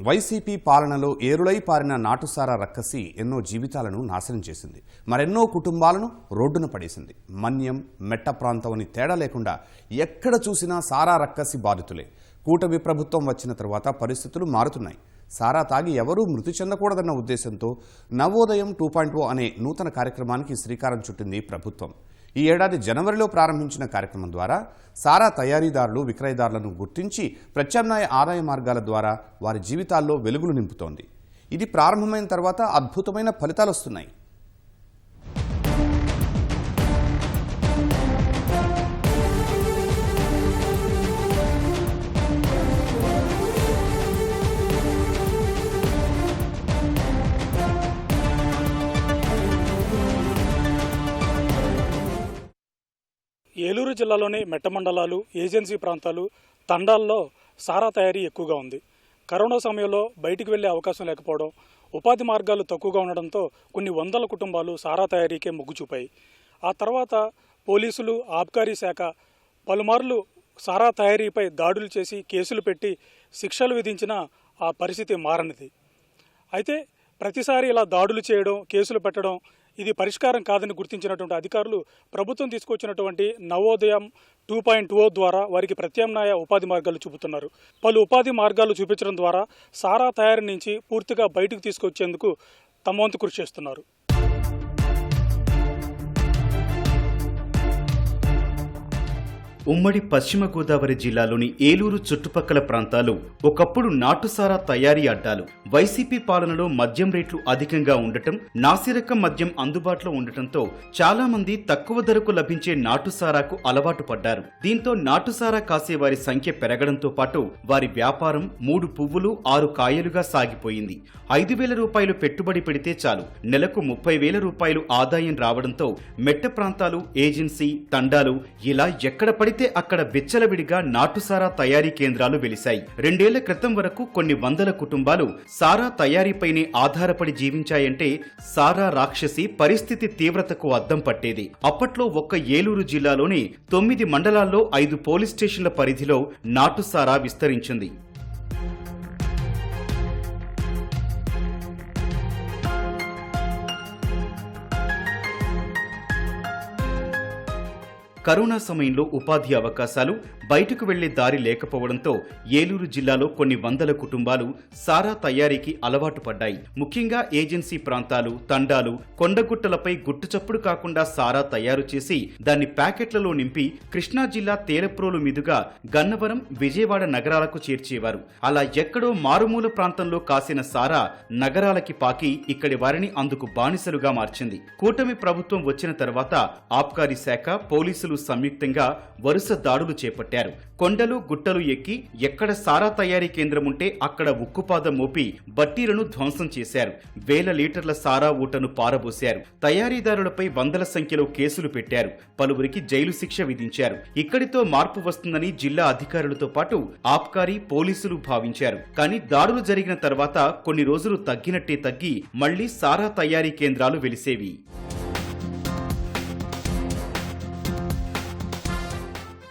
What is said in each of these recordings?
YCP పాలనలో ఏరులై పారిన నాటుసారా రక్కసి ఎన్నో జీవితాలను నాశనం చేసింది. మరెన్నో కుటుంబాలను రోడ్డున పడేసింది. మన్యం మెట్ట ప్రాంతం అని తేడా లేకుండా ఎక్కడ చూసినా సారా రక్కసి బాధితులే. కూటమి ప్రభుత్వం వచ్చిన తర్వాత పరిస్థితులు మారుతున్నాయి. సారా తాగి ఎవరూ మృతి చెందకూడదన్న ఉద్దేశంతో నవోదయం టూ పాయింట్ అనే నూతన కార్యక్రమానికి శ్రీకారం చుట్టింది ప్రభుత్వం. ఈ ఏడాది జనవరిలో ప్రారంభించిన కార్యక్రమం ద్వారా సారా తయారీదారులు విక్రయదారులను గుర్తించి ప్రత్యామ్నాయ ఆదాయ మార్గాల ద్వారా వారి జీవితాల్లో వెలుగులు నింపుతోంది. ఇది ప్రారంభమైన తర్వాత అద్భుతమైన ఫలితాలు వస్తున్నాయి గుంటూరు జిల్లాలోని మెట్ట మండలాలు ఏజెన్సీ ప్రాంతాలు తండాల్లో సారా తయారీ ఎక్కువగా ఉంది. కరోనా సమయంలో బయటికి వెళ్ళే అవకాశం లేకపోవడం ఉపాధి మార్గాలు తక్కువగా ఉండడంతో కొన్ని వందల కుటుంబాలు సారా తయారీకే మొగ్గు చూపాయి. ఆ తర్వాత పోలీసులు ఆబ్కారీ శాఖ పలుమార్లు సారా తయారీపై దాడులు చేసి కేసులు పెట్టి శిక్షలు విధించిన ఆ పరిస్థితి మారనిది. అయితే ప్రతిసారి ఇలా దాడులు చేయడం కేసులు పెట్టడం ఇది పరిష్కారం కాదని గుర్తించినటువంటి అధికారులు ప్రభుత్వం తీసుకొచ్చినటువంటి నవోదయం టూ పాయింట్ ఓ ద్వారా వారికి ప్రత్యామ్నాయ ఉపాధి మార్గాలు చూపుతున్నారు. పలు ఉపాధి మార్గాలు చూపించడం ద్వారా సారా తయారీ నుంచి పూర్తిగా బయటకు తీసుకొచ్చేందుకు తమ వంతు కృషి చేస్తున్నారు. ఉమ్మడి పశ్చిమ గోదావరి జిల్లాలోని ఏలూరు చుట్టుపక్కల ప్రాంతాలు ఒకప్పుడు నాటుసారా తయారీ అడ్డాలు. వైసీపీ పాలనలో మద్యం రేట్లు అధికంగా ఉండటం నాసిరకం మద్యం అందుబాటులో ఉండటంతో చాలా మంది తక్కువ ధరకు లభించే నాటుసారాకు అలవాటు పడ్డారు. దీంతో నాటుసారా కాసేవారి సంఖ్య పెరగడంతో పాటు వారి వ్యాపారం మూడు పువ్వులు ఆరు కాయలుగా సాగిపోయింది. ఐదు వేల రూపాయలు పెట్టుబడి పెడితే చాలు. నెలకు ముప్పై వేల రూపాయలు ఆదాయం రావడంతో మెట్ట ప్రాంతాలు ఏజెన్సీ తండాలు ఇలా ఎక్కడ అయితే అక్కడ విచ్చలవిడిగా నాటుసారా తయారీ కేంద్రాలు వెలిశాయి రెండేళ్ళ క్రితం వరకు కొన్ని వందల కుటుంబాలు సారా తయారీపైనే ఆధారపడి జీవించాయంటే సారా రాక్షసి పరిస్థితి తీవ్రతకు అద్దం పట్టేది. అప్పట్లో ఒక్క ఏలూరు జిల్లాలోని తొమ్మిది మండలాల్లో ఐదు పోలీస్ స్టేషన్ల పరిధిలో నాటుసారా విస్తరించింది. కరోనా సమయంలో ఉపాధి అవకాశాలు బయటకు వెళ్ళే దారి లేకపోవడంతో ఏలూరు జిల్లాలో కొన్ని వందల కుటుంబాలు సారా తయారీకి అలవాటు పడ్డాయి. ముఖ్యంగా ఏజెన్సీ ప్రాంతాలు తండాలు కొండగుట్టలపై గుట్టుచప్పుడు కాకుండా సారా తయారు చేసి దాన్ని ప్యాకెట్లలో నింపి కృష్ణా జిల్లా తేలప్రోలు మీదుగా గన్నవరం విజయవాడ నగరాలకు చేర్చేవారు. అలా ఎక్కడో మారుమూల ప్రాంతంలో కాసిన సారా నగరాలకి పాకి ఇక్కడి వారిని అందుకు బానిసలుగా మార్చింది. కూటమి ప్రభుత్వం వచ్చిన తర్వాత ఆబ్కారీ శాఖ పోలీసులు సంయుక్తంగా వరుస దాడులు చేపట్టారు. కొండలు గుట్టలు ఎక్కి ఎక్కడ సారా తయారీ కేంద్రం ఉంటే అక్కడ ఉక్కుపాదం మోపి బట్టీలను ధ్వంసం చేశారు. వేల లీటర్ల సారా ఊటను పారబోశారు. తయారీదారులపై వందల సంఖ్యలో కేసులు పెట్టారు. పలువురికి జైలు శిక్ష విధించారు. ఇక్కడితో మార్పు వస్తుందని జిల్లా అధికారులతో పాటు ఆబ్కారీ పోలీసులు భావించారు. కానీ దాడులు జరిగిన తర్వాత కొన్ని రోజులు తగ్గినట్టే తగ్గి మళ్ళీ సారా తయారీ కేంద్రాలు వెలిసేవి.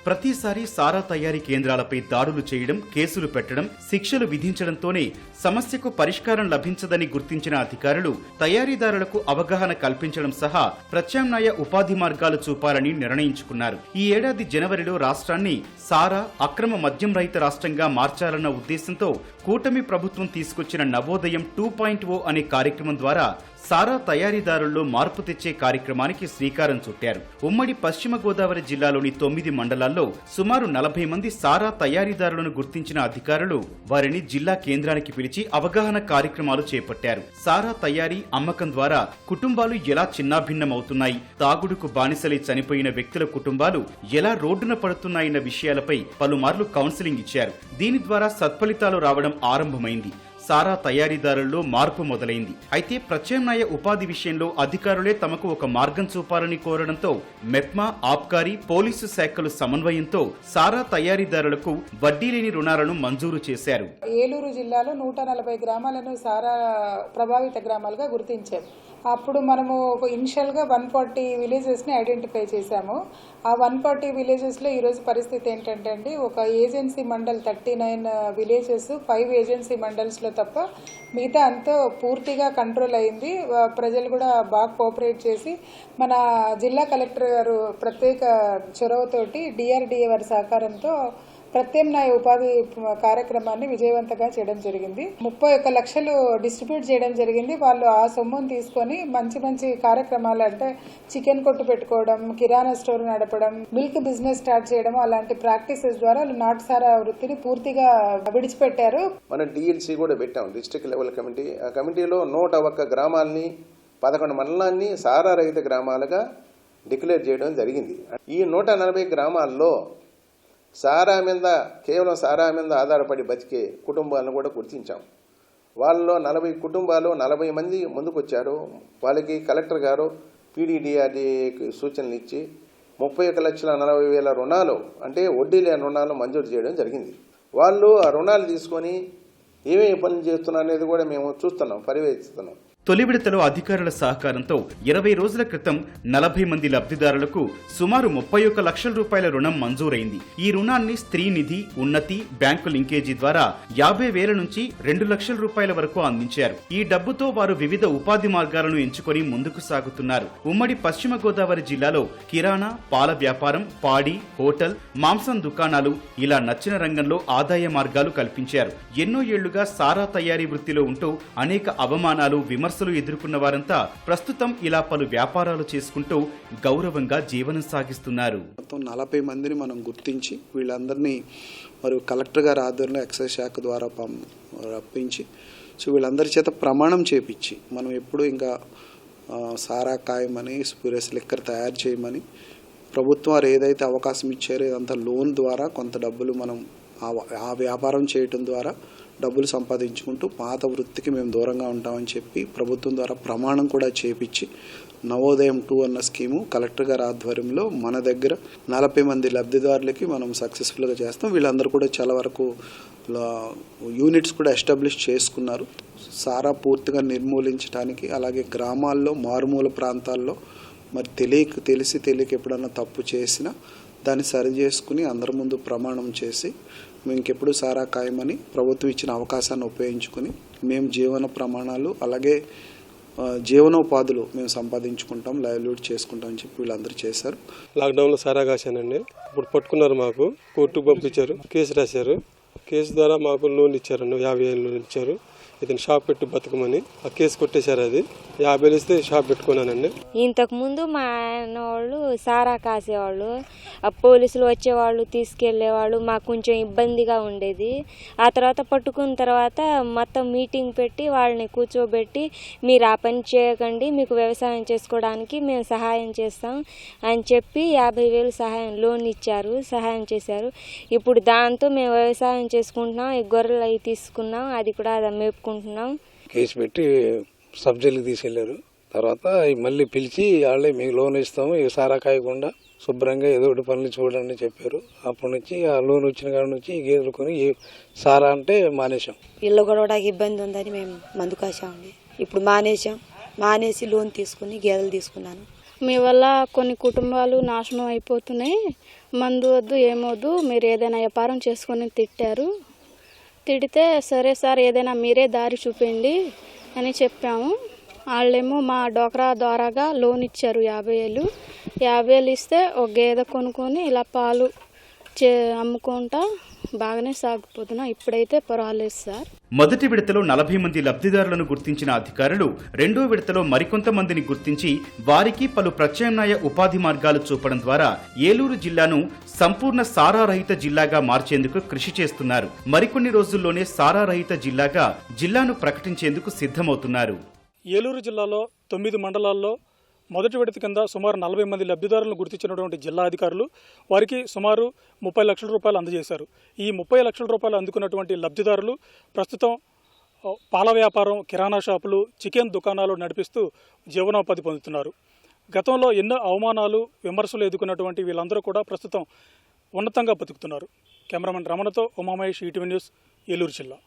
ప్రతిసారి సారా తయారీ కేంద్రాలపై దాడులు చేయడం కేసులు పెట్టడం శిక్షలు విధించడంతోనే సమస్యకు పరిష్కారం లభించదని గుర్తించిన అధికారులు తయారీదారులకు అవగాహన కల్పించడం సహా ప్రత్యామ్నాయ ఉపాధి మార్గాలు చూపాలని నిర్ణయించుకున్నారు. ఈ ఏడాది జనవరిలో రాష్ట్రాన్ని సారా అక్రమ మద్యం రహిత రాష్ట్రంగా మార్చాలన్న ఉద్దేశంతో కూటమి ప్రభుత్వం తీసుకొచ్చిన నవోదయం టూ పాయింట్ ఓ అనే కార్యక్రమం ద్వారా సారా తయారీదారుల్లో మార్పు తెచ్చే కార్యక్రమానికి శ్రీకారం చుట్టారు. ఉమ్మడి పశ్చిమ గోదావరి జిల్లాలోని తొమ్మిది మండలాల్లో సుమారు నలభై మంది సారా తయారీదారులను గుర్తించిన అధికారులు వారిని జిల్లా కేంద్రానికి పిలిచి అవగాహన కార్యక్రమాలు చేపట్టారు. సారా తయారీ అమ్మకం ద్వారా కుటుంబాలు ఎలా చిన్నాభిన్నమవుతున్నాయి? తాగుడుకు బానిసలై చనిపోయిన వ్యక్తుల కుటుంబాలు ఎలా రోడ్డున పడుతున్నాయన్న విషయాలపై పలుమార్లు కౌన్సిలింగ్ ఇచ్చారు. దీని ద్వారా సత్ఫలితాలు రావడం ఆరంభమైంది. సారా తయారీదారుల్లో మార్పు మొదలైంది. అయితే ప్రత్యామ్నాయ ఉపాధి విషయంలో అధికారులే తమకు ఒక మార్గం చూపాలని కోరడంతో మెప్మా ఆబ్కారీ పోలీసు శాఖలు సమన్వయంతో సారా తయారీదారులకు వడ్డీ లేని రుణాలను మంజూరు చేశారు. ఏలూరు జిల్లాలో నూట నలభై గ్రామాలను సారా ప్రభావిత గ్రామాలుగా గుర్తించారు. అప్పుడు మనము ఒక ఇనిషియల్గా వన్ ఫార్టీ విలేజెస్ని ఐడెంటిఫై చేశాము. ఆ వన్ ఫార్టీ విలేజెస్లో ఈరోజు పరిస్థితి ఏంటంటే అండి ఒక agency mandal thirty nine villages five agency మండల్స్లో తప్ప మిగతా అంతా పూర్తిగా కంట్రోల్ అయింది. ప్రజలు కూడా బాగా కోఆపరేట్ చేసి మన జిల్లా కలెక్టర్ గారు ప్రత్యేక చొరవతోటి డిఆర్డిఏ వారి సహకారంతో ప్రత్యామ్నాయ ఉపాధి కార్యక్రమాన్ని విజయవంతంగా చేయడం జరిగింది. ముప్పై ఒక్క లక్షలు డిస్ట్రిబ్యూట్ చేయడం జరిగింది. వాళ్ళు ఆ సొమ్మును తీసుకొని మంచి మంచి కార్యక్రమాలు అంటే చికెన్ కొట్టు పెట్టుకోవడం కిరాణా స్టోర్ నడపడం మిల్క్ బిజినెస్ స్టార్ట్ చేయడం అలాంటి ప్రాక్టీసెస్ ద్వారా వాళ్ళు నాటుసారా వృత్తిని పూర్తిగా విడిచిపెట్టారు. మనం డిఎల్సి కూడా పెట్టాం డిస్ట్రిక్ట్ లెవెల్ కమిటీ. ఆ కమిటీలో నూట ఒక్క గ్రామాలని పదకొండు మండలాన్ని సారా రహిత గ్రామాలుగా డిక్లేర్ చేయడం జరిగింది. ఈ నూట నలభై గ్రామాల్లో సారా మీద కేవలం సారా మీద ఆధారపడి బతికే కుటుంబాలను కూడా గుర్తించాం. వాళ్ళలో నలభై కుటుంబాలు నలభై మంది ముందుకొచ్చారు. వాళ్ళకి కలెక్టర్ గారు పీడీడీఆర్డీకి సూచనలు ఇచ్చి ముప్పై ఒక లక్షల నలభై వేల రుణాలు అంటే వడ్డీ లేని రుణాలు మంజూరు చేయడం జరిగింది. వాళ్ళు ఆ రుణాలు తీసుకొని ఏమేమి పనులు చేస్తున్నారు అనేది కూడా మేము చూస్తున్నాం పర్యవేక్షిస్తున్నాం తొలి విడతలో అధికారుల సహకారంతో ఇరవై రోజుల క్రితం నలభై మంది లబ్ధిదారులకు సుమారు ముప్పై ఒక్క లక్షల రూపాయల రుణం మంజూరైంది. ఈ రుణాన్ని స్త్రీ నిధి ఉన్నతి బ్యాంకు లింకేజీ ద్వారా యాభై వేల నుంచి రెండు లక్షల రూపాయల వరకు అందించారు. ఈ డబ్బుతో వారు వివిధ ఉపాధి మార్గాలను ఎంచుకొని ముందుకు సాగుతున్నారు. ఉమ్మడి పశ్చిమ గోదావరి జిల్లాలో కిరాణా పాల వ్యాపారం పాడి హోటల్ మాంసం దుకాణాలు ఇలా నచ్చిన రంగంలో ఆదాయ మార్గాలు కల్పించారు. ఎన్నో ఏళ్ళుగా సారా తయారీ వృత్తిలో ఉంటూ అనేక అవమానాలు విమర్శలు ఎదుర్కొన్న వారంతా ప్రస్తుతం ఇలా పలు వ్యాపారాలు చేసుకుంటూ గౌరవంగా జీవనం సాగిస్తున్నారు. మొత్తం నలభై మందిని మనం గుర్తించి వీళ్ళందరినీ మరి కలెక్టర్ గారి ఆధ్వర్యంలో ఎక్సైజ్ శాఖ ద్వారా రప్పించి సో వీళ్ళందరి చేత ప్రమాణం చేపించి మనం ఎప్పుడు ఇంకా సారా కాయమని స్పూరియస్ లిక్కర్ తయారు చేయమని ప్రభుత్వం వారు ఏదైతే అవకాశం ఇచ్చారో ఇదంతా లోన్ ద్వారా కొంత డబ్బులు మనం ఆ ఆ వ్యాపారం చేయటం ద్వారా డబ్బులు సంపాదించుకుంటూ పాత వృత్తికి మేము దూరంగా ఉంటామని చెప్పి ప్రభుత్వం ద్వారా ప్రమాణం కూడా చేపించి నవోదయం టూ అన్న స్కీము కలెక్టర్ గారి ఆధ్వర్యంలో మన దగ్గర నలభై మంది లబ్ధిదారులకి మనం సక్సెస్ఫుల్గా చేస్తాం. వీళ్ళందరూ కూడా చాలా వరకు యూనిట్స్ కూడా ఎస్టాబ్లిష్ చేసుకున్నారు. సారా పూర్తిగా నిర్మూలించడానికి అలాగే గ్రామాల్లో మారుమూల ప్రాంతాల్లో మరి తెలియక తెలిసి తెలియక ఎప్పుడన్నా తప్పు చేసినా దాన్ని సరి చేసుకుని అందరి ముందు ప్రమాణం చేసి ఇంకెప్పుడు సారా ఖాయమని ప్రభుత్వం ఇచ్చిన అవకాశాన్ని ఉపయోగించుకుని మేము జీవన ప్రమాణాలు అలాగే జీవనోపాధులు మేము సంపాదించుకుంటాం లైవ్లీహుడ్ చేసుకుంటాం అని చెప్పి వీళ్ళందరూ చేశారు. లాక్డౌన్లో సారా కాశానండి. ఇప్పుడు పట్టుకున్నారు మాకు కోర్టుకు పంపించారు కేసు రాశారు. కేసు ద్వారా మాకు లోన్ ఇచ్చారండి యాభై ఏళ్ళు లోన్ ఇచ్చారు. ఇతను షాప్ పెట్టి బతకమని ఆ కేసు కొట్టేశారు అది. యాభై వేలు ఇస్తే షాప్ పెట్టుకున్నానండి. ఇంతకు ముందు మా ఆయన వాళ్ళు సారా కాసేవాళ్ళు ఆ పోలీసులు వచ్చేవాళ్ళు తీసుకెళ్ళేవాళ్ళు మాకు కొంచెం ఇబ్బందిగా ఉండేది. ఆ తర్వాత పట్టుకున్న తర్వాత మొత్తం మీటింగ్ పెట్టి వాళ్ళని కూర్చోబెట్టి మీరు ఆ పని చేయకండి మీకు వ్యవసాయం చేసుకోవడానికి మేము సహాయం చేస్తాం అని చెప్పి యాభై వేలు సహాయం లోన్ ఇచ్చారు సహాయం చేశారు. ఇప్పుడు దాంతో మేము వ్యవసాయం చేసుకుంటున్నాం ఈ గొర్రెలు అవి తీసుకున్నాం అది కూడా అది మేపుకుంటున్నాం. కేసు పెట్టి సబ్ జైలుకి తీసుకెళ్ళారు. తర్వాత మళ్ళీ పిలిచి వాళ్ళే మీకు లోన్ ఇస్తాము ఇవి సారా కాయకుండా శుభ్రంగా ఏదో ఒకటి పనులు చూడండి చెప్పారు. అప్పటి నుంచి ఆ లోన్ వచ్చిన కాడ నుంచి గేదెలు కొని ఈ సారా అంటే మానేశాం. ఇల్లు గడవడానికి ఇబ్బంది ఉందని మేము మందు కాసామండి ఇప్పుడు మానేసాం మానేసి లోన్ తీసుకుని గేదెలు తీసుకున్నాను. మీ వల్ల కొన్ని కుటుంబాలు నాశనం అయిపోతున్నాయి. మందు వద్దు ఏమొద్దు మీరు ఏదైనా వ్యాపారం చేసుకొని తిట్టారు. తిడితే సరే సార్ ఏదైనా మీరే దారి చూపిండి అని చెప్పాము. వాళ్ళేమో మా డోక్రా ద్వారాగా లోన్ ఇచ్చారు యాభై వేలు. యాభై వేలు ఇస్తే ఒక గేదె కొనుక్కొని ఇలా పాలు చే అమ్ముకుంటా బాగానే సాగిపోతున్నాం. ఇప్పుడైతే పర్వాలేదు సార్. మొదటి విడతలో నలభై మంది లబ్ధిదారులను గుర్తించిన అధికారులు రెండో విడతలో మరికొంతమందిని గుర్తించి వారికి పలు ప్రత్యామ్నాయ ఉపాధి మార్గాలు చూపడం ద్వారా ఏలూరు జిల్లాను సంపూర్ణ సారారహిత జిల్లాగా మార్చేందుకు కృషి చేస్తున్నారు. మరికొన్ని రోజుల్లోనే సారారహిత జిల్లాగా జిల్లాను ప్రకటించేందుకు సిద్ధమవుతున్నారు. ఏలూరు జిల్లాలో తొమ్మిది మండలాల్లో మొదటి విడత కింద సుమారు నలభై మంది లబ్ధిదారులను గుర్తించినటువంటి జిల్లా అధికారులు వారికి సుమారు ముప్పై లక్షల రూపాయలు అందజేశారు. ఈ ముప్పై లక్షల రూపాయలు అందుకున్నటువంటి లబ్ధిదారులు ప్రస్తుతం పాల వ్యాపారం కిరాణా షాపులు చికెన్ దుకాణాలు నడిపిస్తూ జీవనోపాధి పొందుతున్నారు. గతంలో ఎన్నో అవమానాలు విమర్శలు ఎదుర్కొన్నటువంటి వీళ్ళందరూ కూడా ప్రస్తుతం ఉన్నతంగా బతుకుతున్నారు. కెమెరామెన్ రమణతో ఉమామహేష్ ఈటీవీ న్యూస్ ఏలూరు జిల్లా.